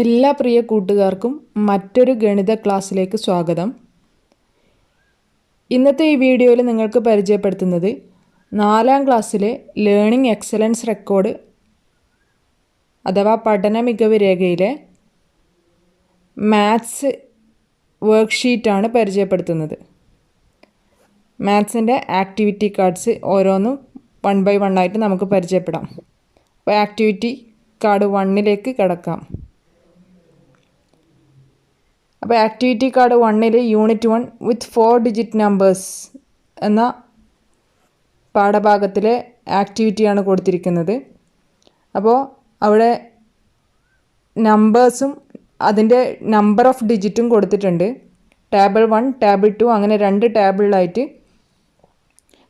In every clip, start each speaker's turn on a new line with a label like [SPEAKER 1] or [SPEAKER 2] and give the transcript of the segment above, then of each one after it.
[SPEAKER 1] എല്ലാ പ്രിയ കൂട്ടുകാർക്കും മറ്റൊരു ഗണിത ക്ലാസ്സിലേക്ക് സ്വാഗതം. ഇന്നത്തെ ഈ വീഡിയോയിൽ നിങ്ങൾക്ക് പരിചയപ്പെടുത്തുന്നത് നാലാം ക്ലാസ്സിലെ ലേണിംഗ് എക്സലൻസ് റെക്കോർഡ് അഥവാ പഠന മികവ് രേഖയിലെ മാത്സ് വർക്ക്ഷീറ്റാണ് പരിചയപ്പെടുത്തുന്നത്. മാത്സിന്റെ ആക്ടിവിറ്റി കാർഡ്സ് ഓരോന്നും വൺ ബൈ വൺ ആയിട്ട് നമുക്ക് പരിചയപ്പെടാം. അപ്പോൾ ആക്ടിവിറ്റി കാർഡ് വണ്ണിലേക്ക് കിടക്കാം. അപ്പോൾ ആക്ടിവിറ്റി കാർഡ് വണ്ണിൽ unit one with four digit numbers എന്ന പാഠഭാഗത്തിലെ ആക്ടിവിറ്റിയാണ് കൊടുത്തിരിക്കുന്നത്. അപ്പോൾ അവിടെ നമ്പേഴ്സും അതിന്റെ നമ്പർ ഓഫ് ഡിജിറ്റും കൊടുത്തിട്ടുണ്ട്. ടേബിൾ വൺ ടേബിൾ ടു അങ്ങനെ രണ്ട് ടേബിളിലായിട്ട്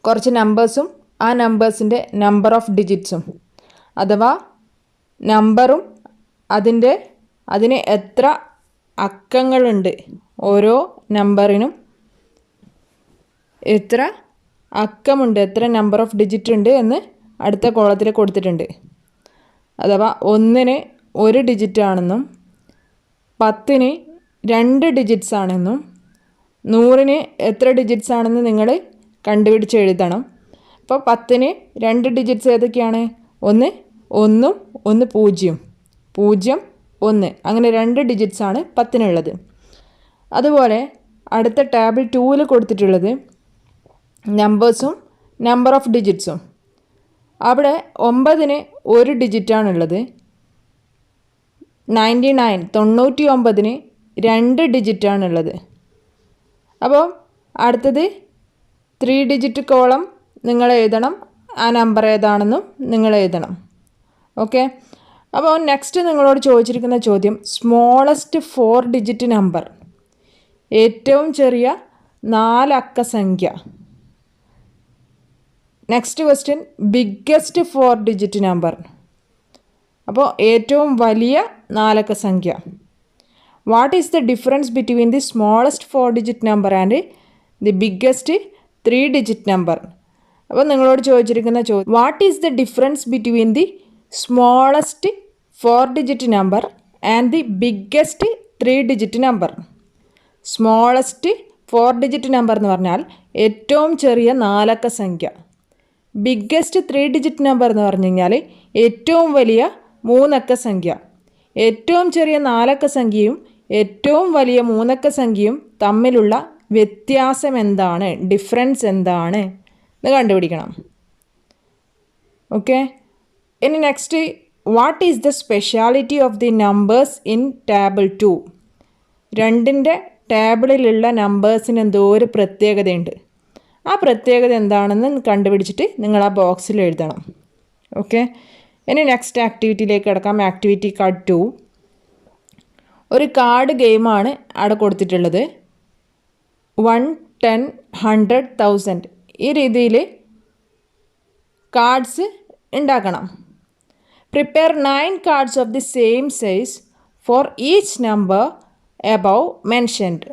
[SPEAKER 1] കുറച്ച് നമ്പേഴ്സും ആ നമ്പേഴ്സിന്റെ നമ്പർ ഓഫ് ഡിജിറ്റ്സും അഥവാ നമ്പറും അതിന്റെ അതിന് എത്ര അക്കങ്ങളുണ്ട്. ഓരോ നമ്പറിനും എത്ര അക്കമുണ്ട് എത്ര നമ്പർ ഓഫ് ഡിജിറ്റ് ഉണ്ട് എന്ന് അടുത്ത കോളത്തിൽ കൊടുത്തിട്ടുണ്ട്. അഥവാ ഒന്നിന് ഒരു ഡിജിറ്റ് ആണെന്നും പത്തിന് രണ്ട് ഡിജിറ്റ്സ് ആണെന്നും നൂറിന് എത്ര ഡിജിറ്റ്സ് ആണെന്ന് നിങ്ങൾ കണ്ടുപിടിച്ച് എഴുതണം. അപ്പോൾ പത്തിന് രണ്ട് ഡിജിറ്റ്സ് ഏതൊക്കെയാണ്? ഒന്ന് ഒന്നും ഒന്ന് പൂജ്യം. പൂജ്യം ഒന്ന്. അങ്ങനെ രണ്ട് ഡിജിറ്റ്സ് ആണ് പത്തിനുള്ളത്. അതുപോലെ അടുത്ത ടാബിൾ ടൂവിൽ കൊടുത്തിട്ടുള്ളത് നമ്പേഴ്സും നമ്പർ ഓഫ് ഡിജിറ്റ്സും അവിടെ ഒമ്പതിന് ഒരു ഡിജിറ്റാണുള്ളത് നയന്റി നയൻ തൊണ്ണൂറ്റി ഒമ്പതിന് രണ്ട് ഡിജിറ്റാണുള്ളത് അപ്പോൾ അടുത്തത് ത്രീ ഡിജിറ്റ് കോളം നിങ്ങൾ എഴുതണം. ആ നമ്പർ ഏതാണെന്നും നിങ്ങൾ എഴുതണം. ഓക്കെ അപ്പോൾ നെക്സ്റ്റ് നിങ്ങളോട് ചോദിച്ചിരിക്കുന്ന ചോദ്യം സ്മോളസ്റ്റ് ഫോർ ഡിജിറ്റ് നമ്പർ ഏറ്റവും ചെറിയ നാലക്ക സംഖ്യ. Next question biggest four digit number അപ്പോൾ ഏറ്റവും വലിയ നാലക്ക സംഖ്യ. What is the difference between the smallest four digit number and the biggest three digit number അപ്പോൾ നിങ്ങളോട് ചോദിച്ചിരിക്കുന്ന ചോദ്യം what is the difference between the smallest four digit number and the biggest three digit number. Smallest four digit number എന്ന് പറഞ്ഞാൽ ഏറ്റവും ചെറിയ നാലക്ക സംഖ്യ. ബിഗ്ഗസ്റ്റ് ത്രീ ഡിജിറ്റ് നമ്പർ എന്ന് പറഞ്ഞു കഴിഞ്ഞാൽ ഏറ്റവും വലിയ മൂന്നക്ക സംഖ്യ. ഏറ്റവും ചെറിയ നാലക്ക സംഖ്യയും ഏറ്റവും വലിയ മൂന്നക്ക സംഖ്യയും തമ്മിലുള്ള വ്യത്യാസം എന്താണ്? ഡിഫറൻസ് എന്താണ്? എന്ന് കണ്ടുപിടിക്കണം. ഓക്കെ? ഇനി next what is the speciality of the numbers in table two രണ്ടിന്റെ ടേബിളിലുള്ള നമ്പേഴ്സിന് എന്തോ ഒരു പ്രത്യേകതയുണ്ട്. ആ പ്രത്യേകത എന്താണെന്ന് കണ്ടുപിടിച്ചിട്ട് നിങ്ങൾ ആ ബോക്സിൽ എഴുതണം. ഓക്കെ ഇനി നെക്സ്റ്റ് ആക്ടിവിറ്റിയിലേക്ക് കിടക്കാം. ആക്ടിവിറ്റി കാർഡ് ടു ഒരു കാർഡ് ഗെയിമാണ് അവിടെ കൊടുത്തിട്ടുള്ളത്. വൺ ടെൻ ഹൺഡ്രഡ് തൗസൻഡ് ഈ രീതിയിൽ കാർഡ്സ് ഉണ്ടാക്കണം. Prepare nine cards of the same size for each number above mentioned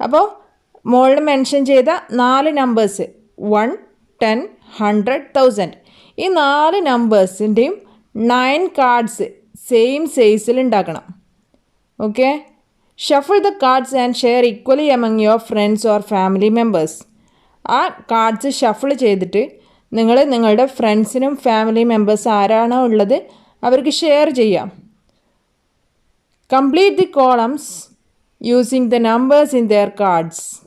[SPEAKER 1] അപ്പോൾ മുകളിൽ മെൻഷൻ ചെയ്ത നാല് numbers one ten hundred thousand ഈ നാല് നമ്പേഴ്സിന്റെയും നയൻ കാർഡ്സ് സെയിം സൈസിൽ ഉണ്ടാക്കണം. Okay shuffle the cards and share equally among your friends or family members ആ കാർഡ്സ് ഷഫിൾ ചെയ്തിട്ട് നിങ്ങൾ നിങ്ങളുടെ ഫ്രണ്ട്സിനും ഫാമിലി മെമ്പേഴ്സ് ആരാണോ ഉള്ളത് അവർക്ക് ഷെയർ ചെയ്യാം. Complete the columns using the numbers in their cards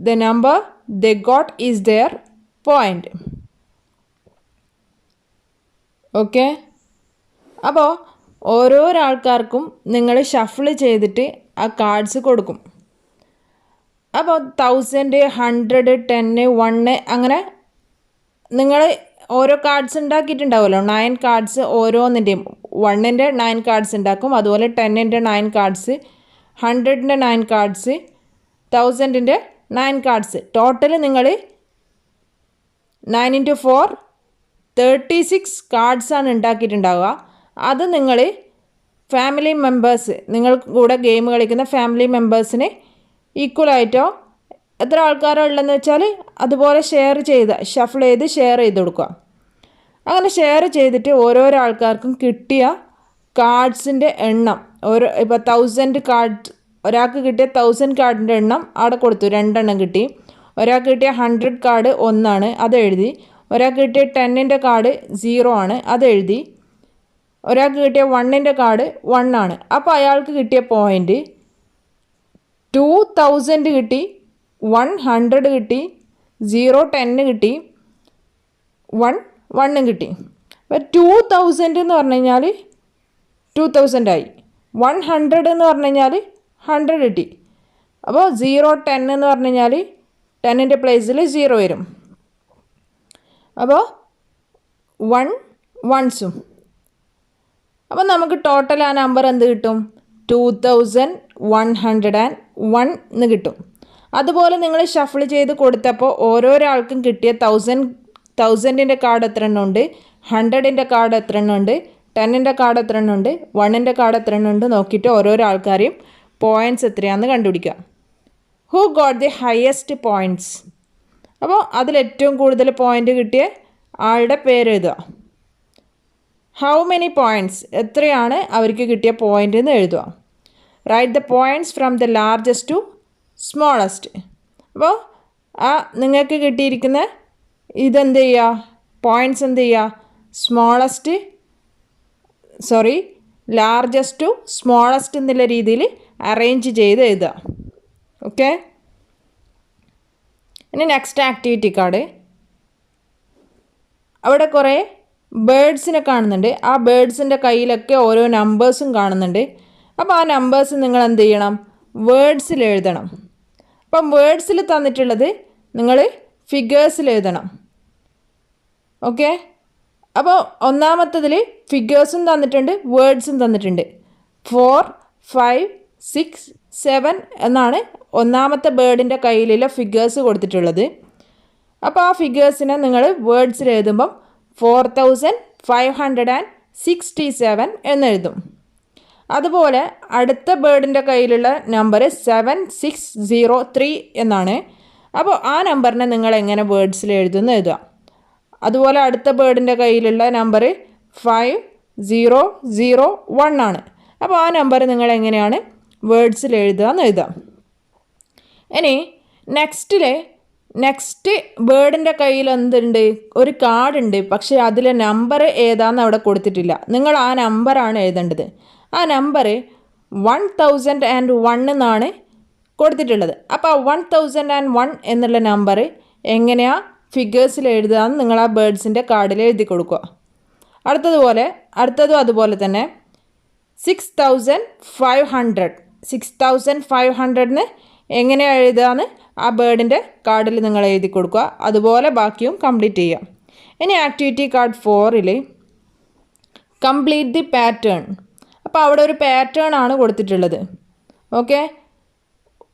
[SPEAKER 1] the number the got is their point okay അപ്പോൾ ഓരോരാൾക്കാർക്കും നിങ്ങൾ ഷഫിൾ ചെയ്തിട്ട് ആ കാർഡ്സ് കൊടുക്കും. അപ്പോൾ തൗസൻഡ് ഹൺഡ്രഡ് ടെന്ന് വണ്ണ് അങ്ങനെ നിങ്ങൾ ഓരോ കാർഡ്സ് ഉണ്ടാക്കിയിട്ടുണ്ടാവുമല്ലോ. നയൻ കാർഡ്സ് ഓരോന്നിന്റെയും വണ്ണിന്റെ നയൻ കാർഡ്സ് ഉണ്ടാക്കും. അതുപോലെ ടെന്നിന്റെ നയൻ കാർഡ്സ് ഹൺഡ്രഡിന്റെ നയൻ കാർഡ്സ് തൗസൻഡിന്റെ നയൻ കാർഡ്സ് ടോട്ടൽ നിങ്ങൾ nine into four thirty six കാർഡ്സാണ് ഉണ്ടാക്കിയിട്ടുണ്ടാവുക. അത് നിങ്ങൾ ഫാമിലി മെമ്പേഴ്സ് നിങ്ങൾ കൂടെ ഗെയിം കളിക്കുന്ന ഫാമിലി മെമ്പേഴ്സിന് ഈക്വലായിട്ടോ? എത്ര ആൾക്കാരോ ഉള്ളതെന്ന് വെച്ചാൽ അതുപോലെ ഷെയർ ചെയ്ത് ഷഫിൾ ചെയ്ത് ഷെയർ ചെയ്ത് കൊടുക്കുക. അങ്ങനെ ഷെയർ ചെയ്തിട്ട് ഓരോരോ ആൾക്കാർക്കും കിട്ടിയ കാർഡ്സിന്റെ എണ്ണം. ഓരോ ഇപ്പോൾ തൗസൻഡ് കാർഡ് ഒരാൾക്ക് കിട്ടിയ തൗസൻഡ് കാർഡിന്റെ എണ്ണം അവിടെ കൊടുത്തു. രണ്ടെണ്ണം കിട്ടി. ഒരാൾക്ക് കിട്ടിയ ഹൺഡ്രഡ് കാർഡ് ഒന്നാണ് അത് എഴുതി. ഒരാൾക്ക് കിട്ടിയ ടെന്നിന്റെ കാർഡ് സീറോ ആണ് അത് എഴുതി. ഒരാൾക്ക് കിട്ടിയ വണ്ണിന്റെ കാർഡ് വൺ ആണ്. അപ്പോൾ അയാൾക്ക് കിട്ടിയ പോയിന്റ് ടു തൗസൻഡ് കിട്ടി വൺ ഹൺഡ്രഡ് കിട്ടി സീറോ ടെന്ന് കിട്ടി വൺ വണ്ണും കിട്ടി. അപ്പോൾ ടു തൗസൻഡ് എന്ന് പറഞ്ഞു കഴിഞ്ഞാൽ ടു തൗസൻഡ് ആയി. വൺ ഹൺഡ്രഡ് എന്ന് പറഞ്ഞു കഴിഞ്ഞാൽ ഹൺഡ്രഡ് കിട്ടി. അപ്പോൾ സീറോ ടെൻ എന്ന് പറഞ്ഞു കഴിഞ്ഞാൽ ടെന്നിന്റെ പ്ലേസിൽ സീറോ വരും. അപ്പോൾ വൺ വൺസും അപ്പോൾ നമുക്ക് ടോട്ടൽ ആ നമ്പർ എന്ത് കിട്ടും? Two thousand one hundred and one എന്ന് കിട്ടും. അതുപോലെ നിങ്ങൾ ഷഫിൾ ചെയ്ത് കൊടുത്തപ്പോൾ ഓരോരാൾക്കും കിട്ടിയ തൗസൻഡ് തൗസൻഡിന്റെ കാർഡ് എത്ര എണ്ണം ഉണ്ട് ഹൺഡ്രഡിന്റെ കാർഡ് എത്ര എണ്ണം ഉണ്ട് ടെന്നിന്റെ കാർഡ് എത്ര എണ്ണം ഉണ്ട് വണ്ണിന്റെ കാർഡ് എത്ര എണ്ണം ഉണ്ട് നോക്കിയിട്ട് ഓരോരോ ആൾക്കാരെയും പോയിന്റ്സ് എത്രയാണെന്ന് കണ്ടുപിടിക്കുക who got the highest points അപ്പോൾ അതിലേറ്റവും കൂടുതൽ പോയിന്റ് കിട്ടിയ ആളുടെ പേര് എഴുതുക. ഹൗ മെനി പോയിന്റ്സ് എത്രയാണ് അവർക്ക് കിട്ടിയ പോയിന്റ് എന്ന് എഴുതുക. Write the points from the largest to smallest അപ്പോൾ ആ നിങ്ങൾക്ക് കിട്ടിയിരിക്കുന്ന ഇതെന്ത് ചെയ്യുക പോയിന്റ്സ് എന്ത് ചെയ്യുക smallest sorry largest to smallest എന്നുള്ള രീതിയിൽ അറേഞ്ച് ചെയ്ത് എഴുതുക. ഓക്കെ ഇനി നെക്സ്റ്റ് ആക്ടിവിറ്റി കാർഡ് അവിടെ കുറേ ബേഡ്സിനെ കാണുന്നുണ്ട്. ആ ബേഡ്സിന്റെ കയ്യിലൊക്കെ ഓരോ നമ്പേഴ്സും കാണുന്നുണ്ട്. അപ്പോൾ ആ നമ്പേഴ്സ് നിങ്ങൾ എന്ത് ചെയ്യണം? വേർഡ്സിൽ എഴുതണം. അപ്പം വേർഡ്സിൽ തന്നിട്ടുള്ളത് നിങ്ങൾ ഫിഗേഴ്സിൽ എഴുതണം. ഓക്കെ അപ്പോൾ ഒന്നാമത്തതിൽ ഫിഗേഴ്സും തന്നിട്ടുണ്ട് വേർഡ്സും തന്നിട്ടുണ്ട്. ഫോർ ഫൈവ് സിക്സ് സെവൻ എന്നാണ് ഒന്നാമത്തെ ബേർഡിന്റെ കയ്യിലുള്ള ഫിഗേഴ്സ് കൊടുത്തിട്ടുള്ളത്. അപ്പോൾ ആ ഫിഗേഴ്സിനെ നിങ്ങൾ വേർഡ്സിൽ എഴുതുമ്പം four thousand five hundred and sixty seven എന്നെഴുതും അതുപോലെ അടുത്ത ബേർഡിന്റെ കയ്യിലുള്ള number seven six zero three എന്നാണ്. അപ്പോൾ ആ നമ്പറിനെ നിങ്ങൾ എങ്ങനെ വേർഡ്സിൽ എഴുതുന്ന എഴുതുക. അതുപോലെ അടുത്ത ബേർഡിന്റെ കയ്യിലുള്ള number five zero zero one ആണ്. അപ്പോൾ ആ നമ്പർ നിങ്ങൾ എങ്ങനെയാണ് വേർഡ്സിൽ എഴുതുക എന്ന് എഴുതാം ഇനി നെക്സ്റ്റിലെ നെക്സ്റ്റ് ബേർഡിന്റെ കയ്യിൽ എന്തുണ്ട്? ഒരു കാർഡുണ്ട്. പക്ഷേ അതിലെ നമ്പർ ഏതാണെന്ന് അവിടെ കൊടുത്തിട്ടില്ല. നിങ്ങൾ ആ നമ്പറാണ് എഴുതേണ്ടത്. ആ number one thousand and one എന്നാണ് കൊടുത്തിട്ടുള്ളത്. അപ്പോൾ ആ വൺ തൗസൻഡ് ആൻഡ് വൺ എന്നുള്ള നമ്പർ എങ്ങനെയാണ് ഫിഗേഴ്സിൽ എഴുതുകയെന്ന് നിങ്ങൾ ആ ബേർഡ്സിന്റെ കാർഡിൽ എഴുതി കൊടുക്കുക. അടുത്തതുപോലെ അടുത്തതും അതുപോലെ തന്നെ six thousand five hundred six thousand five ഹൺഡ്രഡിന് എങ്ങനെയാണ് എഴുതുകയെന്ന് ആ ബേർഡിന്റെ കാർഡിൽ നിങ്ങൾ എഴുതി കൊടുക്കുക. അതുപോലെ ബാക്കിയും കംപ്ലീറ്റ് ചെയ്യുക. ഇനി ആക്ടിവിറ്റി കാർഡ് ഫോറിൽ കംപ്ലീറ്റ് ദി പാറ്റേൺ അപ്പോൾ അവിടെ ഒരു പാറ്റേൺ ആണ് കൊടുത്തിട്ടുള്ളത്. Okay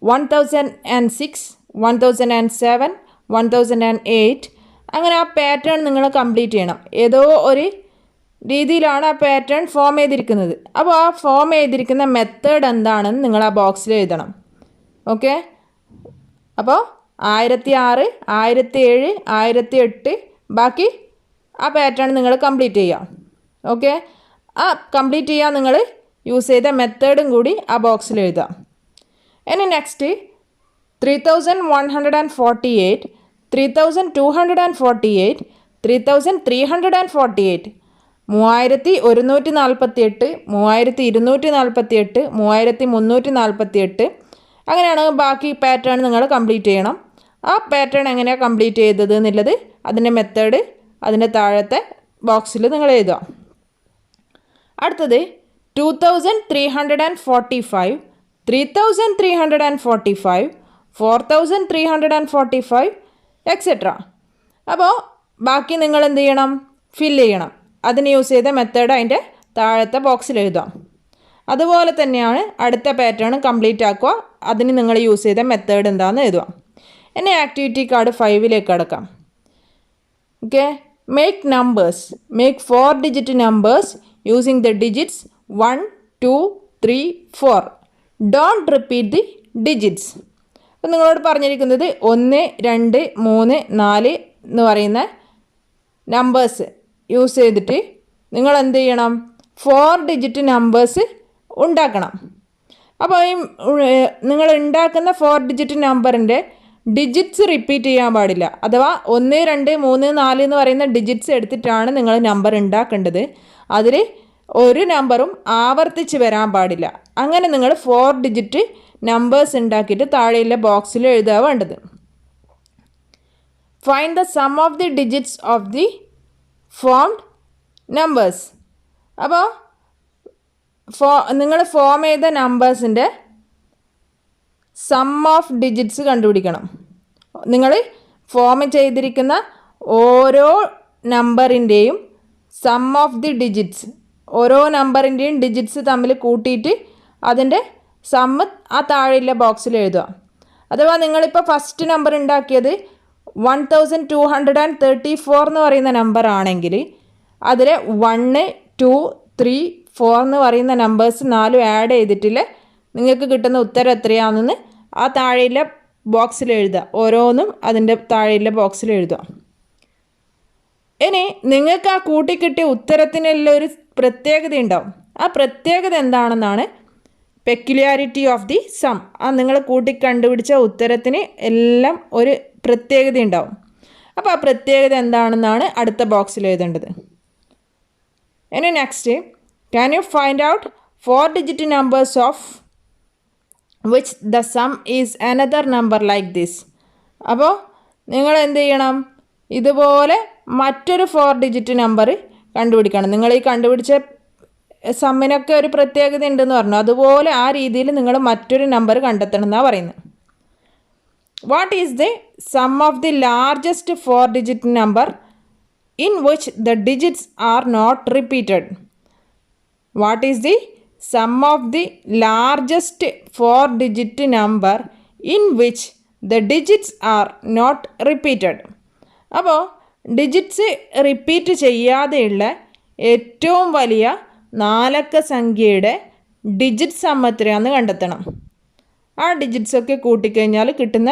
[SPEAKER 1] one thousand and six one thousand and seven one thousand and eight അങ്ങനെ ആ പാറ്റേൺ നിങ്ങൾ കംപ്ലീറ്റ് ചെയ്യണം. ഏതോ ഒരു രീതിയിലാണ് ആ പാറ്റേൺ ഫോം ചെയ്തിരിക്കുന്നത്. അപ്പോൾ ആ ഫോം ചെയ്തിരിക്കുന്ന മെത്തേഡ് എന്താണെന്ന് നിങ്ങൾ ആ ബോക്സിൽ എഴുതണം. ഓക്കെ അപ്പോൾ ആയിരത്തി ആറ് ആയിരത്തി ഏഴ് ആയിരത്തി എട്ട് ബാക്കി ആ പാറ്റേൺ നിങ്ങൾ കംപ്ലീറ്റ് ചെയ്യുക ഓക്കെ ആ കംപ്ലീറ്റ് ചെയ്യാൻ നിങ്ങൾ യൂസ് ചെയ്ത മെത്തേഡും കൂടി ആ ബോക്സിൽ എഴുതാം. ഇനി next three thousand one hundred and forty eight three thousand two hundred and forty eight three thousand three hundred and forty eight മൂവായിരത്തി ഒരുന്നൂറ്റി നാൽപ്പത്തി എട്ട് മൂവായിരത്തി ഇരുന്നൂറ്റി നാൽപ്പത്തി എട്ട് മൂവായിരത്തി മുന്നൂറ്റി നാൽപ്പത്തി എട്ട് അങ്ങനെയാണ് ബാക്കി പാറ്റേൺ നിങ്ങൾ കംപ്ലീറ്റ് ചെയ്യണം. ആ പാറ്റേൺ എങ്ങനെയാണ് കംപ്ലീറ്റ് ചെയ്തത് എന്നുള്ളത് അതിന്റെ മെത്തേഡ് അതിന്റെ താഴത്തെ ബോക്സിൽ നിങ്ങൾ എഴുതുക അടുത്തത് two thousand three hundred and forty five three thousand three hundred and forty five four thousand three hundred and forty five etcetera അപ്പോൾ ബാക്കി നിങ്ങൾ എന്ത് ചെയ്യണം? ഫില്ല് ചെയ്യണം. അതിന് യൂസ് ചെയ്ത മെത്തേഡ് അതിന്റെ താഴത്തെ ബോക്സിൽ എഴുതാം. അതുപോലെ തന്നെയാണ് അടുത്ത പാറ്റേൺ കംപ്ലീറ്റ് ആക്കുക. അതിന് നിങ്ങൾ യൂസ് ചെയ്ത മെത്തേഡ് എന്താണെന്ന് എഴുതുക. ഇനി ആക്ടിവിറ്റി കാർഡ് ഫൈവിലേക്ക് അടക്കാം. Okay make numbers make four digit numbers using the digits one two three four don't repeat the digits അപ്പം നിങ്ങളോട് പറഞ്ഞിരിക്കുന്നത് ഒന്ന് രണ്ട് മൂന്ന് നാല് എന്ന് പറയുന്ന നമ്പേഴ്സ് യൂസ് ചെയ്തിട്ട് നിങ്ങൾ എന്ത് ചെയ്യണം? ഫോർ ഡിജിറ്റ് നമ്പേഴ്സ് ഉണ്ടാക്കണം. അപ്പോൾ ഈ നിങ്ങൾ ഉണ്ടാക്കുന്ന ഫോർ ഡിജിറ്റ് നമ്പറിന്റെ ഡിജിറ്റ്സ് റിപ്പീറ്റ് ചെയ്യാൻ പാടില്ല. അഥവാ ഒന്ന് രണ്ട് മൂന്ന് നാല് എന്ന് പറയുന്ന ഡിജിറ്റ്സ് എടുത്തിട്ടാണ് നിങ്ങൾ നമ്പർ ഉണ്ടാക്കേണ്ടത്. അതിൽ ഒരു നമ്പറും ആവർത്തിച്ച് വരാൻ പാടില്ല. അങ്ങനെ നിങ്ങൾ ഫോർ ഡിജിറ്റ് നമ്പേഴ്സ് ഉണ്ടാക്കിയിട്ട് താഴെയുള്ള ബോക്സിൽ എഴുതുക വേണ്ടത്. Find the sum of the digits of the formed numbers അപ്പോൾ ഫോ നിങ്ങൾ ഫോം ചെയ്ത നമ്പേഴ്സിന്റെ സം ഓഫ് ഡിജിറ്റ്സ് കണ്ടുപിടിക്കണം. നിങ്ങൾ ഫോം ചെയ്തിരിക്കുന്ന ഓരോ നമ്പറിന്റെയും സം ഓഫ് ദി ഡിജിറ്റ്സ് ഓരോ നമ്പറിന്റെയും ഡിജിറ്റ്സ് തമ്മിൽ കൂട്ടിയിട്ട് അതിന്റെ സമ്മ് ആ താഴെയുള്ള ബോക്സിൽ എഴുതുക. അഥവാ നിങ്ങളിപ്പോൾ ഫസ്റ്റ് നമ്പർ ഉണ്ടാക്കിയത് one thousand two hundred and thirty four എന്ന് പറയുന്ന നമ്പർ ആണെങ്കിൽ അതിൽ വണ്ണ് ടു ത്രീ ഫോർ എന്ന് പറയുന്ന നമ്പേഴ്സ് നാലും ആഡ് ചെയ്തിട്ടില്ല നിങ്ങൾക്ക് കിട്ടുന്ന ഉത്തരം എത്രയാണെന്ന് ആ താഴെയുള്ള ബോക്സിൽ എഴുതുക. ഓരോന്നും അതിന്റെ താഴെയുള്ള ബോക്സിൽ എഴുതുക. ഇനി നിങ്ങൾക്ക് ആ കൂട്ടിക്കിട്ടിയ ഉത്തരത്തിനെല്ലാം ഒരു പ്രത്യേകത ഉണ്ടാവും. ആ പ്രത്യേകത എന്താണെന്നാണ് പെക്യുലാരിറ്റി ഓഫ് ദി സം ആ നിങ്ങൾ കൂട്ടി കണ്ടുപിടിച്ച ഉത്തരത്തിന് എല്ലാം ഒരു പ്രത്യേകത ഉണ്ടാവും. അപ്പോൾ ആ പ്രത്യേകത എന്താണെന്നാണ് അടുത്ത ബോക്സിൽ എഴുതേണ്ടത്. ഇനി next can you find out four digit numbers of which the sum is another number like this അപ്പോൾ നിങ്ങൾ എന്ത് ചെയ്യണം? ഇതുപോലെ മറ്റൊരു ഫോർ ഡിജിറ്റ് നമ്പർ കണ്ടുപിടിക്കണം. നിങ്ങൾ ഈ കണ്ടുപിടിച്ച സമ്മിനൊക്കെ ഒരു പ്രത്യേകത ഉണ്ടെന്ന് പറഞ്ഞു. അതുപോലെ ആ രീതിയിൽ നിങ്ങൾ മറ്റൊരു നമ്പർ കണ്ടെത്തണം എന്നാണ് പറയുന്നത്. What is the sum of the largest four digit number in which the digits are not repeated what is the sum of the largest four digit number in which the digits are not repeated അപ്പോൾ digits repeat ചെയ്യാതെയുള്ള ഏറ്റവും വലിയ നാലക്ക സംഖ്യയുടെ digit some എത്രയാണെന്ന് കണ്ടെത്തണം. ആ digits ഒക്കെ കൂട്ടിക്കഴിഞ്ഞാൽ കിട്ടുന്ന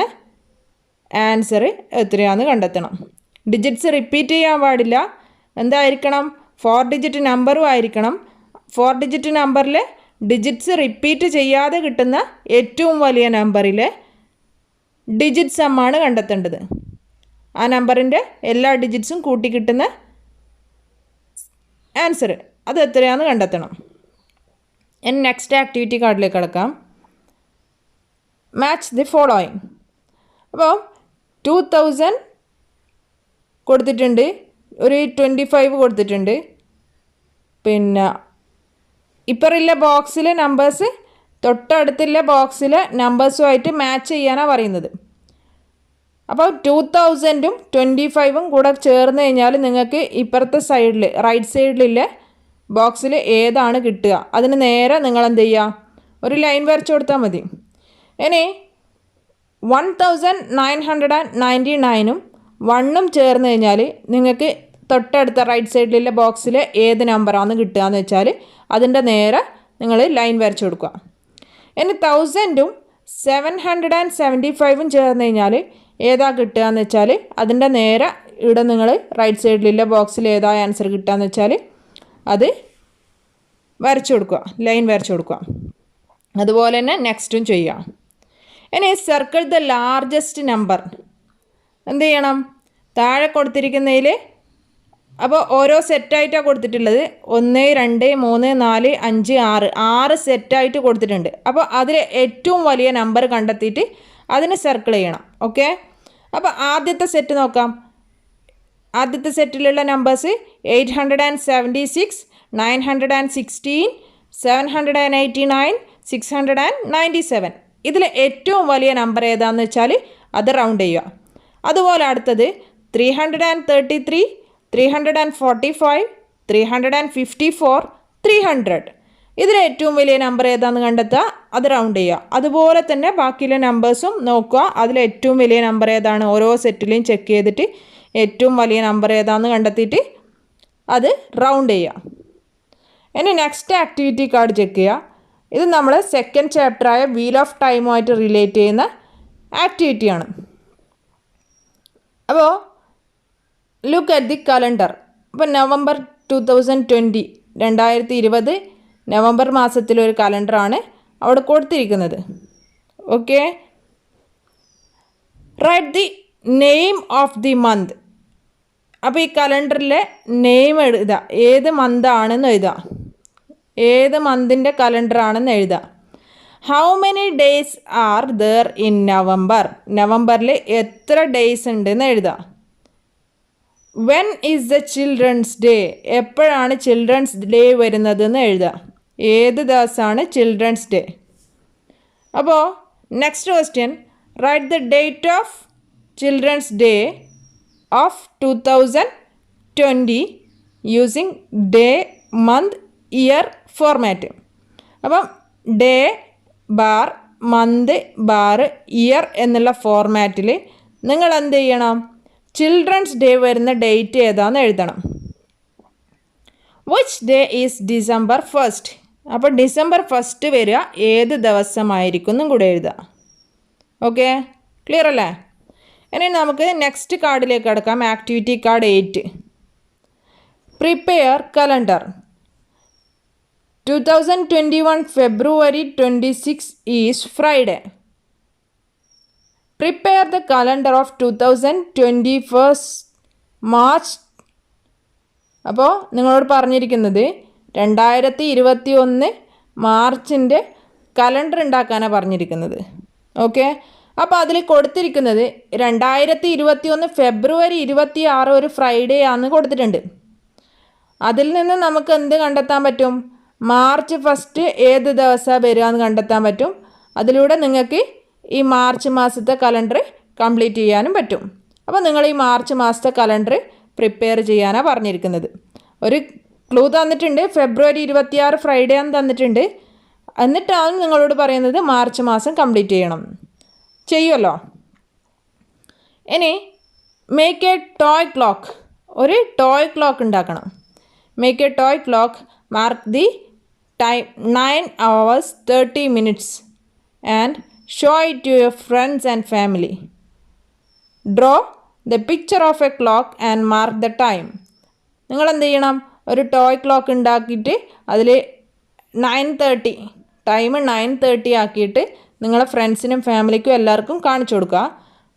[SPEAKER 1] ആൻസർ എത്രയാണെന്ന് കണ്ടെത്തണം. ഡിജിറ്റ്സ് റിപ്പീറ്റ് ചെയ്യാൻ പാടില്ല. എന്തായിരിക്കണം? ഫോർ ഡിജിറ്റ് നമ്പറും ആയിരിക്കണം. ഫോർ ഡിജിറ്റ് നമ്പറിൽ ഡിജിറ്റ്സ് റിപ്പീറ്റ് ചെയ്യാതെ കിട്ടുന്ന ഏറ്റവും വലിയ നമ്പറിൽ ഡിജിറ്റ് സമ്മാണ് കണ്ടെത്തേണ്ടത്. ആ നമ്പറിന്റെ എല്ലാ ഡിജിറ്റ്സും കൂട്ടി കിട്ടുന്ന ആൻസർ അത് എത്രയാണെന്ന് കണ്ടെത്തണം. ഇനി നെക്സ്റ്റ് ആക്ടിവിറ്റി കാർഡിലേക്ക് കിടക്കാം. മാച്ച് ദി ഫോളോയിങ് അപ്പോൾ ടു തൗസൻഡ് കൊടുത്തിട്ടുണ്ട് ഒരു ട്വന്റി ഫൈവ് കൊടുത്തിട്ടുണ്ട്. പിന്നെ ഇപ്പറുള്ള ബോക്സിലെ നമ്പേഴ്സ് തൊട്ടടുത്തുള്ള ബോക്സിലെ നമ്പേഴ്സുമായിട്ട് മാച്ച് ചെയ്യാനാണ് പറയുന്നത്. അപ്പോൾ ടു തൗസൻഡും ട്വന്റി ഫൈവും കൂടെ ചേർന്ന് കഴിഞ്ഞാൽ നിങ്ങൾക്ക് ഇപ്പുറത്തെ സൈഡിൽ റൈറ്റ് സൈഡിലുള്ള ബോക്സിൽ ഏതാണ് കിട്ടുക? അതിന് നേരെ നിങ്ങൾ എന്ത് ചെയ്യുക? ഒരു ലൈൻ വരച്ചു കൊടുത്താൽ മതി. ഇനി one thousand nine hundred and ninety നയനും വണ്ണും ചേർന്ന് കഴിഞ്ഞാൽ നിങ്ങൾക്ക് തൊട്ടടുത്ത റൈറ്റ് സൈഡിലുള്ള ബോക്സിൽ ഏത് നമ്പറാണ് കിട്ടുക എന്ന് വെച്ചാൽ അതിന്റെ നേരെ നിങ്ങൾ ലൈൻ വരച്ചു കൊടുക്കുക. ഇനി തൗസൻഡും സെവൻ ഹൺഡ്രഡ് ആൻഡ് സെവന്റി ഫൈവും ചേർന്ന് കഴിഞ്ഞാൽ ഏതാ കിട്ടുക എന്ന് വെച്ചാൽ അതിന്റെ നേരെ ഇവിടെ നിങ്ങൾ റൈറ്റ് സൈഡിലുള്ള ബോക്സിൽ ഏതാ ആൻസർ കിട്ടുക എന്ന് വെച്ചാൽ അത് വരച്ചു കൊടുക്കുക. ലൈൻ വരച്ചു കൊടുക്കുക. അതുപോലെ തന്നെ നെക്സ്റ്റും ചെയ്യുക. ഇനി സർക്കിൾ ദ ലാർജസ്റ്റ് നമ്പർ എന്ത് ചെയ്യണം? താഴെ കൊടുത്തിരിക്കുന്നതിൽ അപ്പോൾ ഓരോ സെറ്റായിട്ടാണ് കൊടുത്തിട്ടുള്ളത്. ഒന്ന് രണ്ട് മൂന്ന് നാല് അഞ്ച് ആറ്. ആറ് സെറ്റായിട്ട് കൊടുത്തിട്ടുണ്ട്. അപ്പോൾ അതിൽ ഏറ്റവും വലിയ നമ്പർ കണ്ടെത്തിയിട്ട് അതിന് സർക്കിൾ ചെയ്യണം. ഓക്കെ അപ്പോൾ ആദ്യത്തെ സെറ്റ് നോക്കാം. ആദ്യത്തെ സെറ്റിലുള്ള numbers eight hundred and seventy six nine hundred and sixteen seven hundred and eighty nine six hundred and ninety seven ഇതിൽ ഏറ്റവും വലിയ നമ്പർ ഏതാണെന്ന് വെച്ചാൽ അത് റൗണ്ട് ചെയ്യുക. അതുപോലെ അടുത്തത് three hundred and thirty three three hundred and forty five three hundred and fifty four three hundred ഇതിൽ ഏറ്റവും വലിയ നമ്പർ ഏതാണെന്ന് കണ്ടെത്തുക? അത് റൗണ്ട് ചെയ്യുക. അതുപോലെ തന്നെ ബാക്കിയുള്ള നമ്പേഴ്സും നോക്കുക. അതിൽ ഏറ്റവും വലിയ നമ്പർ ഏതാണ്? ഓരോ സെറ്റിലെയും ചെക്ക് ചെയ്തിട്ട് ഏറ്റവും വലിയ നമ്പർ ഏതാണെന്ന് കണ്ടെത്തിയിട്ട് അത് റൗണ്ട് ചെയ്യുക. ഇനി നെക്സ്റ്റ് ആക്ടിവിറ്റി കാർഡ് ചെക്ക് ചെയ്യുക. ഇത് നമ്മൾ സെക്കൻഡ് ചാപ്റ്ററായ വീൽ ഓഫ് ടൈമുമായിട്ട് റിലേറ്റ് ചെയ്യുന്ന ആക്ടിവിറ്റിയാണ് അപ്പോൾ ലുക്ക് അറ്റ് ദി കലണ്ടർ അപ്പോൾ നവംബർ ടു തൗസൻഡ് ട്വന്റി രണ്ടായിരത്തി ഇരുപത് നവംബർ മാസത്തിലൊരു കലണ്ടറാണ് അവിടെ കൊടുത്തിരിക്കുന്നത്. Okay write the name of the month അപ്പോൾ ഈ കലണ്ടറിലെ നെയിം എഴുതുക. ഏത് മന്താണെന്ന് എഴുതുക. ഏത് മന്തിന്റെ കലണ്ടറാണെന്ന് എഴുതുക. How many days are there in November നവംബറിൽ എത്ര ഡേയ്സ് ഉണ്ടെന്ന് എഴുതുക. When is the children's day എപ്പോഴാണ് ചിൽഡ്രൻസ് ഡേ വരുന്നതെന്ന് എഴുതുക. ഏത് ദിവസമാണ് ചിൽഡ്രൻസ് ഡേ അപ്പോൾ next question write the date of children's day of two thousand twenty using day month year format അപ്പം day bar month bar year എന്നുള്ള ഫോർമാറ്റിൽ നിങ്ങൾ എന്ത് ചെയ്യണം? ചിൽഡ്രൻസ് ഡേ വരുന്ന ഡേറ്റ് ഏതാണെന്ന് എഴുതണം. Which day is December first അപ്പോൾ ഡിസംബർ ഫസ്റ്റ് വരിക. ഏത് ദിവസമായിരിക്കും എന്നും കൂടെ എഴുതുക. ഓക്കെ ക്ലിയർ അല്ലേ? ഇനി നമുക്ക് നെക്സ്റ്റ് കാർഡിലേക്ക് അടക്കാം activity card eight prepare calendar two thousand twenty one February twenty six is Friday of two thousand twenty first March അപ്പോൾ നിങ്ങളോട് പറഞ്ഞിരിക്കുന്നത് രണ്ടായിരത്തി ഇരുപത്തി ഒന്ന് മാർച്ചിന്റെ കലണ്ടർ ഉണ്ടാക്കാനാണ് പറഞ്ഞിരിക്കുന്നത്. ഓക്കെ അപ്പോൾ അതിൽ കൊടുത്തിരിക്കുന്നത് രണ്ടായിരത്തി ഇരുപത്തി ഒന്ന് ഫെബ്രുവരി ഇരുപത്തി ആറ് ഒരു ഫ്രൈഡേ ആണെന്ന് കൊടുത്തിട്ടുണ്ട്. അതിൽ നിന്ന് നമുക്ക് എന്ത് കണ്ടെത്താൻ പറ്റും? മാർച്ച് ഫസ്റ്റ് ഏത് ദിവസമാണ് വരിക എന്ന് കണ്ടെത്താൻ പറ്റും? അതിലൂടെ നിങ്ങൾക്ക് ഈ മാർച്ച് മാസത്തെ കലണ്ടർ കംപ്ലീറ്റ് ചെയ്യാനും പറ്റും. അപ്പോൾ നിങ്ങൾ ഈ മാർച്ച് മാസത്തെ കലണ്ടർ പ്രിപ്പയർ ചെയ്യാനാണ് പറഞ്ഞിരിക്കുന്നത്. ഒരു ക്ലൂ തന്നിട്ടുണ്ട് ഫെബ്രുവരി ഇരുപത്തിയാറ് ഫ്രൈഡേ ആണ് തന്നിട്ടുണ്ട്. എന്നിട്ടാണ് നിങ്ങളോട് പറയുന്നത് മാർച്ച് മാസം കംപ്ലീറ്റ് ചെയ്യണം. ചെയ്യുമല്ലോ ഇനി മേക്ക് എ ടോയ് ക്ലോക്ക് ഒരു ടോയ് ക്ലോക്ക് ഉണ്ടാക്കണം. Make a toy clock mark the time nine hours thirty minutes and show it to your friends and family draw the picture of a clock and mark the time നിങ്ങൾ എന്ത് ചെയ്യണം? ഒരു toy clock ഉണ്ടാക്കിയിട്ട് അതിൽ nine thirty time nine thirty ആക്കിയിട്ട് നിങ്ങളെ ഫ്രണ്ട്സിനും ഫാമിലിക്കും എല്ലാവർക്കും കാണിച്ചു കൊടുക്കുക.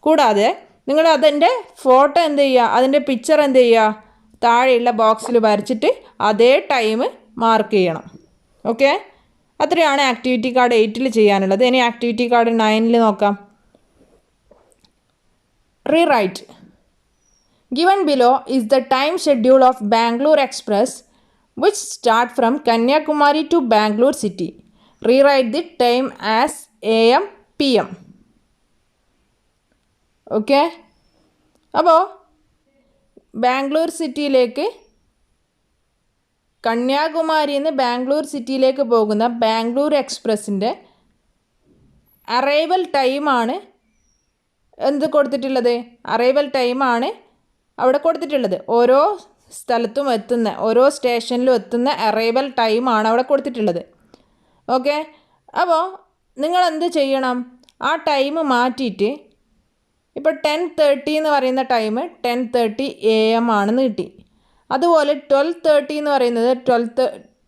[SPEAKER 1] കൂടാതെ നിങ്ങൾ അതിന്റെ ഫോട്ടോ എന്ത് ചെയ്യുക? അതിന്റെ പിക്ചർ എന്ത് ചെയ്യുക? താഴെയുള്ള ബോക്സിൽ വരച്ചിട്ട് അതേ ടൈം മാർക്ക് ചെയ്യണം. ഓക്കെ അത്രയാണ് ആക്ടിവിറ്റി കാർഡ് എയ്റ്റിൽ ചെയ്യാനുള്ളത്. ഇനി ആക്ടിവിറ്റി കാർഡ് നയനിൽ നോക്കാം. Rewrite given below is the time schedule of Bangalore express which start from Kanyakumari to Bangalore city rewrite the time as A M P M okay അപ്പോൾ ബാംഗ്ലൂർ സിറ്റിയിലേക്ക് കന്യാകുമാരിയിൽ നിന്ന് ബാംഗ്ലൂർ സിറ്റിയിലേക്ക് പോകുന്ന ബാംഗ്ലൂർ എക്സ്പ്രസ്സിന്റെ അറൈവൽ ടൈമാണ് എന്ത് കൊടുത്തിട്ടുള്ളത്? അറൈവൽ ടൈമാണ് അവിടെ കൊടുത്തിട്ടുള്ളത്. ഓരോ സ്ഥലത്തും എത്തുന്ന ഓരോ സ്റ്റേഷനിലും എത്തുന്ന അറൈവൽ ടൈമാണ് അവിടെ കൊടുത്തിട്ടുള്ളത്. ഓക്കെ? അപ്പോൾ നിങ്ങൾ എന്ത് ചെയ്യണം? ആ ടൈം മാറ്റിയിട്ട് ഇപ്പോൾ ടെൻ തേർട്ടി എന്ന് പറയുന്ന time ten thirty A M ആണെന്ന് കിട്ടി. അതുപോലെ ട്വൽവ് തേർട്ടി എന്ന് പറയുന്നത് ട്വൽത്ത്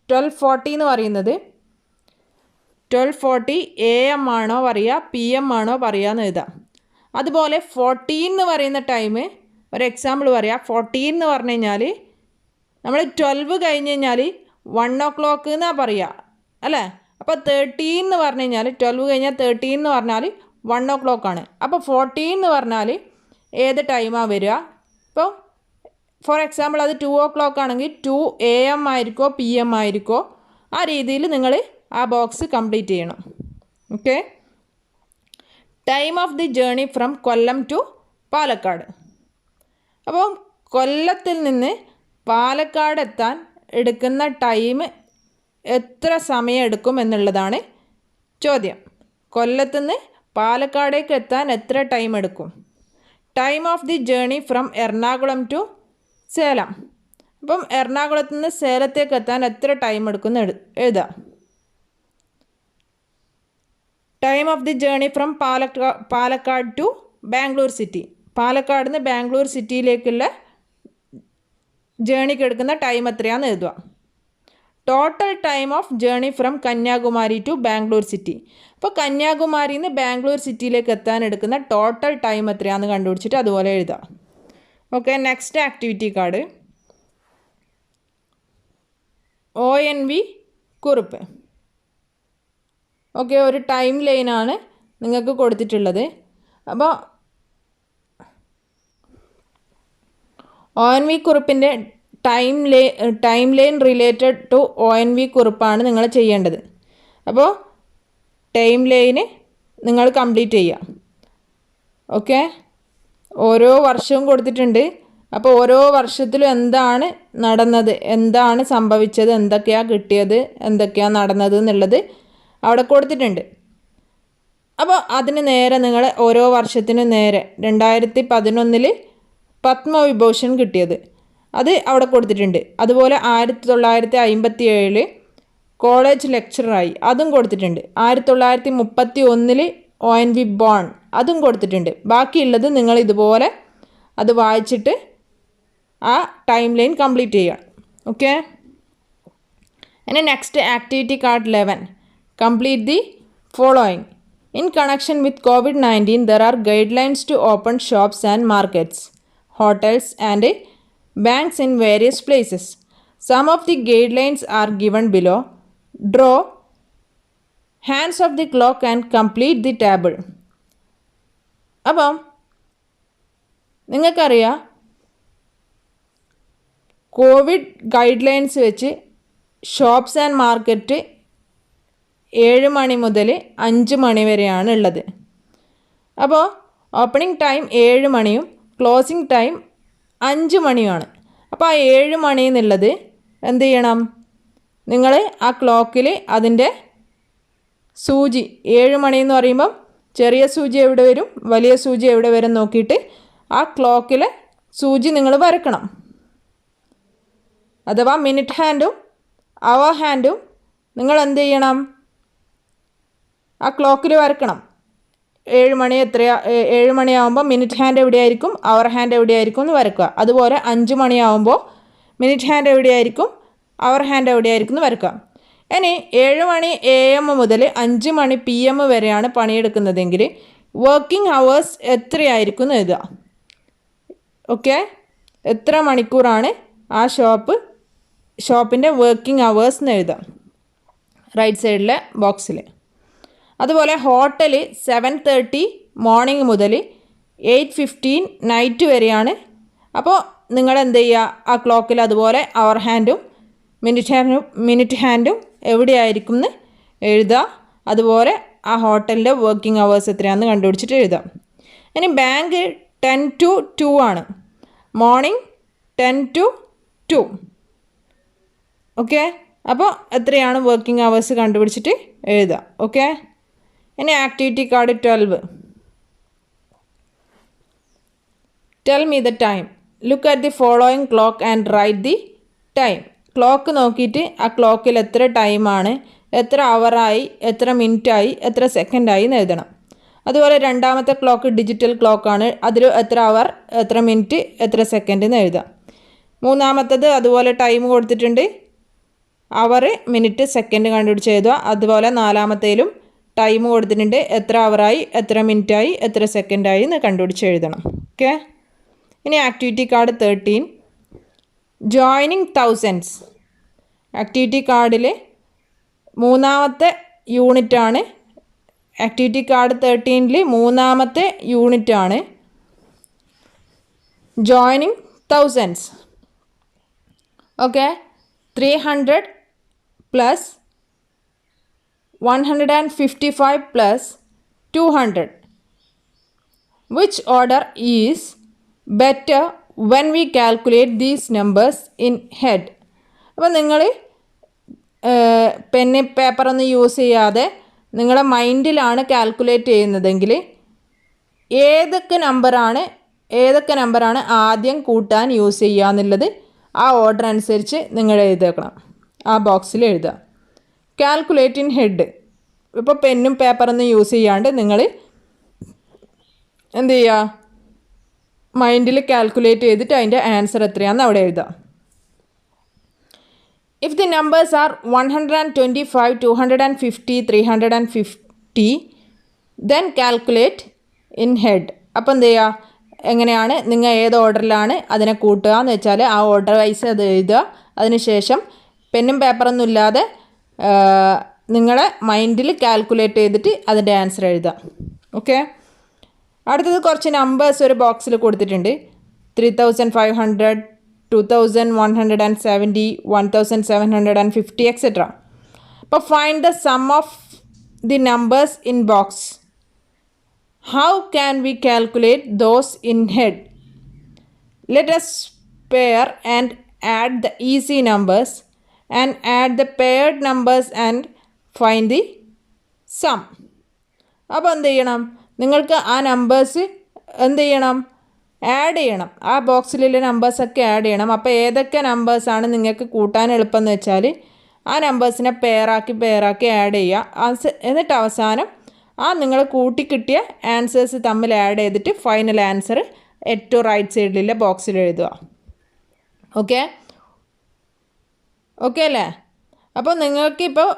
[SPEAKER 1] ട്വൽവ് ഫോർട്ടി എന്ന് പറയുന്നത് ട്വൽവ് ഫോർട്ടി എ എം ആണോ പറയുക പി എം ആണോ പറയുക എന്ന് എഴുതാം അതുപോലെ ഫോർട്ടീൻ എന്ന് പറയുന്ന ടൈം ഒരു എക്സാമ്പിൾ പറയാം. ഫോർട്ടീൻ എന്ന് പറഞ്ഞു കഴിഞ്ഞാൽ നമ്മൾ ട്വൽവ് കഴിഞ്ഞ് കഴിഞ്ഞാൽ വൺ ഓ ക്ലോക്ക് എന്നാണ് പറയുക അല്ലേ? അപ്പോൾ തേർട്ടീൻ എന്ന് പറഞ്ഞു കഴിഞ്ഞാൽ ട്വൽവ് കഴിഞ്ഞാൽ തേർട്ടീൻ എന്ന് പറഞ്ഞാൽ വൺ ഓ ക്ലോക്ക് ആണ്. അപ്പോൾ ഫോർട്ടീൻ എന്ന് പറഞ്ഞാൽ ഏത് ടൈമാണ് വരിക? ഇപ്പോൾ ഫോർ എക്സാമ്പിൾ അത് ടു ഓ ക്ലോക്ക് ആണെങ്കിൽ ടു എ എം ആയിരിക്കോ പി എം ആയിരിക്കോ ആ രീതിയിൽ നിങ്ങൾ ആ ബോക്സ് കംപ്ലീറ്റ് ചെയ്യണം. Okay time of the journey from Kollam to Palakkad. അപ്പോൾ കൊല്ലത്തിൽ നിന്ന് പാലക്കാട് എത്താൻ എടുക്കുന്ന ടൈം എത്ര സമയം എടുക്കും എന്നുള്ളതാണ് ചോദ്യം. കൊല്ലത്തുനിന്ന് പാലക്കാടേക്ക് എത്താൻ എത്ര ടൈം എടുക്കും? Time of the journey from Ernakulam to Salem. അപ്പം എറണാകുളത്ത് നിന്ന് സേലത്തേക്ക് എത്താൻ എത്ര ടൈം എടുക്കുന്ന എഴുതാം. Time of the journey from പാലക്കാ Palakkad to Bangalore city Palakkad നിന്ന് ബാംഗ്ലൂർ സിറ്റിയിലേക്കുള്ള ജേണിക്ക് എടുക്കുന്ന ടൈം എത്രയാണെന്ന് എഴുതുക. Total time of journey from Kanyakumari to Bangalore city അപ്പോൾ കന്യാകുമാരിയിൽ നിന്ന് ബാംഗ്ലൂർ സിറ്റിയിലേക്ക് എത്താൻ എടുക്കുന്ന ടോട്ടൽ ടൈം എത്രയാണെന്ന് കണ്ടുപിടിച്ചിട്ട് അതുപോലെ എഴുതാം. Okay next activity card O N V കുറിപ്പ്. ഓക്കെ ഒരു ടൈം ലൈനാണ് നിങ്ങൾക്ക് കൊടുത്തിട്ടുള്ളത്. അപ്പോൾ ഒ എൻ വി കുറിപ്പിന്റെ time lie time line related to O N V കുറിപ്പാണ് നിങ്ങൾ ചെയ്യേണ്ടത്. അപ്പോൾ ടൈം ലൈന് നിങ്ങൾ കംപ്ലീറ്റ് ചെയ്യുക. ഓക്കെ ഓരോ വർഷവും കൊടുത്തിട്ടുണ്ട്. അപ്പോൾ ഓരോ വർഷത്തിലും എന്താണ് നടന്നത്? എന്താണ് സംഭവിച്ചത്? എന്തൊക്കെയാണ് കിട്ടിയത്? എന്തൊക്കെയാണ് നടന്നത് എന്നുള്ളത് അവിടെ കൊടുത്തിട്ടുണ്ട്. അപ്പോൾ അതിന് നേരെ നിങ്ങൾ ഓരോ വർഷത്തിന് നേരെ രണ്ടായിരത്തി പതിനൊന്നിൽ പത്മവിഭൂഷൺ കിട്ടിയത്. അത് അവിടെ കൊടുത്തിട്ടുണ്ട്. അതുപോലെ ആയിരത്തി തൊള്ളായിരത്തി അമ്പത്തി ഏഴിൽ കോളേജ് ലെക്ചറായി. അതും കൊടുത്തിട്ടുണ്ട്. ആയിരത്തി തൊള്ളായിരത്തി മുപ്പത്തി ഒന്നിൽ ഒ എൻ വി ബോൺ അതും കൊടുത്തിട്ടുണ്ട്. ബാക്കിയുള്ളത് നിങ്ങൾ ഇതുപോലെ അത് വായിച്ചിട്ട് ആ ടൈം ലൈൻ കംപ്ലീറ്റ് ചെയ്യുക. ഓക്കെ ഇനി next activity card eleven complete the following in connection with covid nineteen there are guidelines to open shops and markets hotels and banks in various places some of the guidelines are given below Draw hands of the clock and complete the table അപ്പം നിങ്ങൾക്കറിയാം covid guidelines വെച്ച് shops and market ഏഴ് മണി മുതൽ അഞ്ച് മണി വരെയാണ് ഉള്ളത്. അപ്പോൾ ഓപ്പണിംഗ് ടൈം ഏഴ് മണിയും ക്ലോസിംഗ് ടൈം അഞ്ച് മണിയുമാണ്. അപ്പോൾ ആ ഏഴ് മണി എന്നുള്ളത് എന്ത് ചെയ്യണം? നിങ്ങൾ ആ ക്ലോക്കിൽ അതിന്റെ സൂചി ഏഴ് മണിയെന്ന് പറയുമ്പം ചെറിയ സൂചി എവിടെ വരും? വലിയ സൂചി എവിടെ വരും നോക്കിയിട്ട് ആ ക്ലോക്കിൽ സൂചി നിങ്ങൾ വരക്കണം. അഥവാ മിനിറ്റ് ഹാൻഡും അവർ ഹാൻഡും നിങ്ങൾ എന്ത് ചെയ്യണം? ആ ക്ലോക്കിൽ വരക്കണം. ഏഴ് മണി എത്രയാ? ഏഴ് മണിയാവുമ്പോൾ മിനിറ്റ് ഹാൻഡ് എവിടെയായിരിക്കും? അവർ ഹാൻഡ് എവിടെയായിരിക്കും എന്ന് വരക്കുക. അതുപോലെ അഞ്ച് മണിയാവുമ്പോൾ മിനിറ്റ് ഹാൻഡ് എവിടെയായിരിക്കും? അവർ ഹാൻഡ് എവിടെയായിരിക്കും എന്ന് വരക്കുക. ഇനി ഏഴ് മണി എ എം മുതൽ അഞ്ച് മണി പി എം വരെയാണ് പണിയെടുക്കുന്നതെങ്കിൽ വർക്കിംഗ് ഹവേഴ്സ് എത്രയായിരിക്കും എഴുതുക? ഓക്കെ എത്ര മണിക്കൂറാണ് ആ ഷോപ്പ് ഷോപ്പിന്റെ വർക്കിംഗ് അവേഴ്സ് എന്ന് എഴുതാം റൈറ്റ് സൈഡിലെ ബോക്സിൽ അതുപോലെ ഹോട്ടൽ സെവൻ തേർട്ടി മോർണിംഗ് മുതൽ എയ്റ്റ് ഫിഫ്റ്റീൻ നൈറ്റ് വരെയാണ്. അപ്പോൾ നിങ്ങൾ എന്ത് ചെയ്യുക? ആ ക്ലോക്കിൽ അതുപോലെ അവർ ഹാൻഡും മിനിറ്റ് ഹാൻഡും മിനിറ്റ് ഹാൻഡും എവിടെയായിരിക്കും എന്ന് എഴുതുക. അതുപോലെ ആ ഹോട്ടലിന്റെ വർക്കിംഗ് അവേഴ്സ് എത്രയാണെന്ന് കണ്ടുപിടിച്ചിട്ട് എഴുതാം. ഇനി ബാങ്ക് ടെൻ ടു ടു ആണ്. Morning ten to two okay അപ്പോൾ എത്രയാണ് വർക്കിംഗ് അവേഴ്സ് കണ്ടുപിടിച്ചിട്ട് എഴുതുക. ഓക്കെ ഇനി activity card twelve tell me the time look at the following clock and write the time clock നോക്കിയിട്ട് ആ ക്ലോക്കിൽ എത്ര ടൈമാണ് എത്ര അവറായി എത്ര മിനിറ്റായി എത്ര സെക്കൻഡായി എന്ന് എഴുതണം. അതുപോലെ രണ്ടാമത്തെ ക്ലോക്ക് ഡിജിറ്റൽ ക്ലോക്കാണ് അതിൽ എത്ര അവർ എത്ര മിനിറ്റ് എത്ര സെക്കൻഡ് എന്ന് എഴുതാം. മൂന്നാമത്തത് അതുപോലെ ടൈം കൊടുത്തിട്ടുണ്ട്. അവർ മിനിറ്റ് സെക്കൻഡ് കണ്ടുപിടിച്ച് എഴുതുക. അതുപോലെ നാലാമത്തേലും ടൈം കൊടുത്തിട്ടുണ്ട്. എത്ര അവറായി എത്ര മിനിറ്റായി എത്ര സെക്കൻഡായി എന്ന് കണ്ടുപിടിച്ച് എഴുതണം. ഓക്കെ? ഇനി activity card thirteen. Joining thousands activity കാർഡിൽ മൂന്നാമത്തെ യൂണിറ്റാണ് ആക്ടിവിറ്റി കാർഡ് തേർട്ടീനിൽ മൂന്നാമത്തെ യൂണിറ്റാണ് joining thousands okay three hundred plus one hundred and fifty five plus two hundred which order is better when we calculate these numbers in head അപ്പോൾ നിങ്ങൾ pen പേപ്പറൊന്നും use ചെയ്യാതെ നിങ്ങളെ മൈൻഡിലാണ് കാൽക്കുലേറ്റ് ചെയ്യുന്നതെങ്കിൽ ഏതൊക്കെ നമ്പറാണ് ഏതൊക്കെ നമ്പറാണ് ആദ്യം കൂട്ടാൻ യൂസ് ചെയ്യുക എന്നുള്ളത് ആ ഓർഡർ അനുസരിച്ച് നിങ്ങൾ എഴുതേക്കണം. ആ ബോക്സിൽ എഴുതുക. കാൽക്കുലേറ്റ് ഇൻ ഹെഡ് ഇപ്പോൾ പെന്നും പേപ്പറൊന്നും യൂസ് ചെയ്യാണ്ട് നിങ്ങൾ എന്ത് ചെയ്യുക? മൈൻഡിൽ കാൽക്കുലേറ്റ് ചെയ്തിട്ട് അതിന്റെ ആൻസർ എത്രയാണെന്ന് അവിടെ എഴുതാം. If the numbers are one hundred and twenty five two hundred and fifty three hundred and fifty then calculate in head അപ്പോൾ എന്ത് ചെയ്യുക എങ്ങനെയാണ്? നിങ്ങൾ ഏത് ഓർഡറിലാണ് അതിനെ കൂട്ടുക എന്ന് വെച്ചാൽ ആ ഓർഡർ വൈസ് അത് എഴുതുക. അതിനുശേഷം പെന്നും പേപ്പറൊന്നും ഇല്ലാതെ നിങ്ങളെ മൈൻഡിൽ കാൽക്കുലേറ്റ് ചെയ്തിട്ട് അതിന്റെ ആൻസർ എഴുതുക. ഓക്കെ അടുത്തത് കുറച്ച് നമ്പേഴ്സ് ഒരു ബോക്സിൽ കൊടുത്തിട്ടുണ്ട്. Three thousand five hundred two thousand one hundred and seventy one thousand seven hundred and fifty etcetera അപ്പോൾ find the sum of the numbers in box how can we calculate those in head let's pair and add the easy numbers and add the paired numbers and find the sum അപ്പോൾ എന്ത് ചെയ്യണം? നിങ്ങൾക്ക് ആ numbers എന്ത് ചെയ്യണം? Add ചെയ്യണം. ആ ബോക്സിലുള്ള നമ്പേഴ്സൊക്കെ add ചെയ്യണം. അപ്പോൾ ഏതൊക്കെ നമ്പേഴ്സാണ് നിങ്ങൾക്ക് കൂട്ടാൻ എളുപ്പമെന്ന് വെച്ചാൽ ആ നമ്പേഴ്സിനെ പെയറാക്കി പെയറാക്കി ആഡ് ചെയ്യുക. എന്നിട്ട് അവസാനം ആ നിങ്ങൾ കൂട്ടി കിട്ടിയ ആൻസേഴ്സ് തമ്മിൽ ആഡ് ചെയ്തിട്ട് ഫൈനൽ ആൻസർ ഏറ്റവും റൈറ്റ് സൈഡിലുള്ള ബോക്സിൽ എഴുതുക. ഓക്കെ ഓക്കെ അല്ലേ? അപ്പോൾ നിങ്ങൾക്ക് ഇപ്പോൾ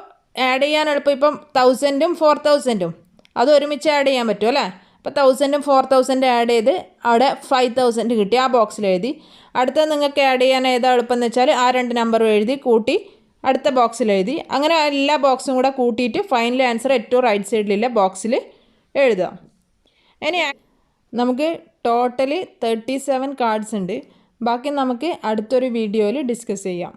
[SPEAKER 1] ആഡ് ചെയ്യാൻ എളുപ്പം. ഇപ്പം തൗസൻഡും ഫോർ തൗസൻഡും അത് ഒരുമിച്ച് ആഡ് ചെയ്യാൻ പറ്റും അല്ലേ? അപ്പോൾ തൗസൻഡും ഫോർ തൗസൻഡ് ആഡ് ചെയ്ത് അവിടെ ഫൈവ് തൗസൻഡ് കിട്ടി ആ ബോക്സിൽ എഴുതി. അടുത്ത നിങ്ങൾക്ക് ആഡ് ചെയ്യാൻ ഏതാ എളുപ്പം എന്ന് വെച്ചാൽ ആ രണ്ട് നമ്പറും എഴുതി കൂട്ടി അടുത്ത ബോക്സിൽ എഴുതി. അങ്ങനെ എല്ലാ ബോക്സും കൂടെ കൂട്ടിയിട്ട് ഫൈനൽ ആൻസർ ഏറ്റവും റൈറ്റ് സൈഡിലുള്ള ബോക്സിൽ എഴുതുക. ഇനി നമുക്ക് ടോട്ടലി തേർട്ടി സെവൻ കാർഡ്സ് ഉണ്ട്. ബാക്കി നമുക്ക് അടുത്തൊരു വീഡിയോയിൽ ഡിസ്കസ് ചെയ്യാം.